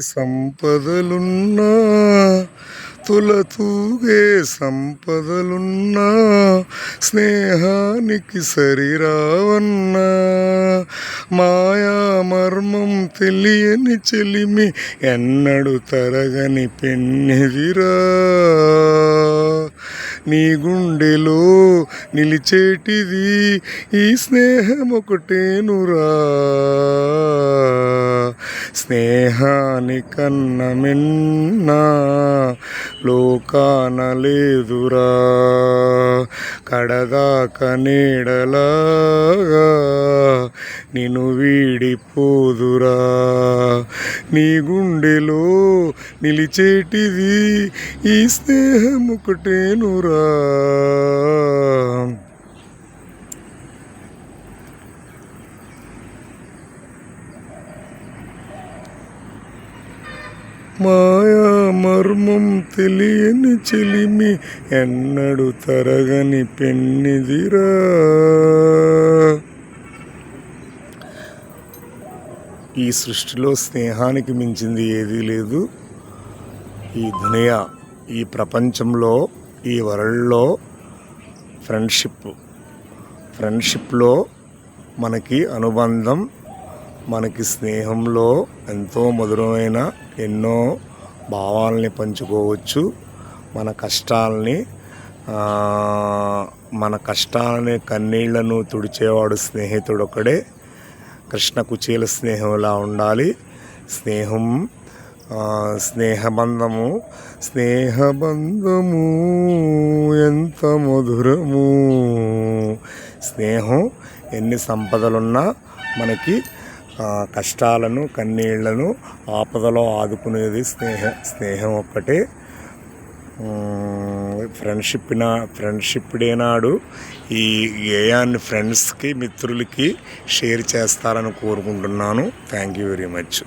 సంపదలున్నా తులతూగే సంపదలున్నా స్నేహానికి సరిరావన్నా మాయా మర్మం తెలియని చెలిమి ఎన్నడు తరగని పెన్నెదిరా. నీ గుండెలో నిలిచేటిది ఈ స్నేహం ఒకటేనురా స్నేహానికన్న మిన్నా లోకాన లేదురా కడదాక నీడలాగా నిన్ను వీడిపోదురా. నీ గుండెలో నిలిచేటిది ఈ స్నేహం ఒకటేనురా. మాయా మర్మం తెలియని చెలిమి ఎన్నడు తరగని పెన్నిదిరా. ఈ సృష్టిలో స్నేహానికి మించింది ఏదీ లేదు. ఈ దునియా ఈ ప్రపంచంలో ఈ వరల్డ్లో ఫ్రెండ్షిప్. ఫ్రెండ్షిప్లో మనకి అనుబంధం మనకి స్నేహంలో ఎంతో మధురమైన ఎన్నో భావాల్ని పంచుకోవచ్చు. మన కష్టాలని మన కష్టాలని కన్నీళ్ళను తుడిచేవాడు స్నేహితుడు ఒకడే కృష్ణ కుచేల స్నేహంలా ఉండాలి. స్నేహం స్నేహబంధము స్నేహబంధము ఎంత మధురము. స్నేహం ఎన్ని సంపదలున్నా మనకి కష్టాలను కన్నీళ్ళను ఆపదలో ఆదుకునేది స్నేహ స్నేహం ఒక్కటే. ఫ్రెండ్షిప్ నా ఫ్రెండ్షిప్ డే నాడు ఈ గేయాన్ని ఫ్రెండ్స్కి మిత్రులకి షేర్ చేస్తారని కోరుకుంటున్నాను. Thank you very much.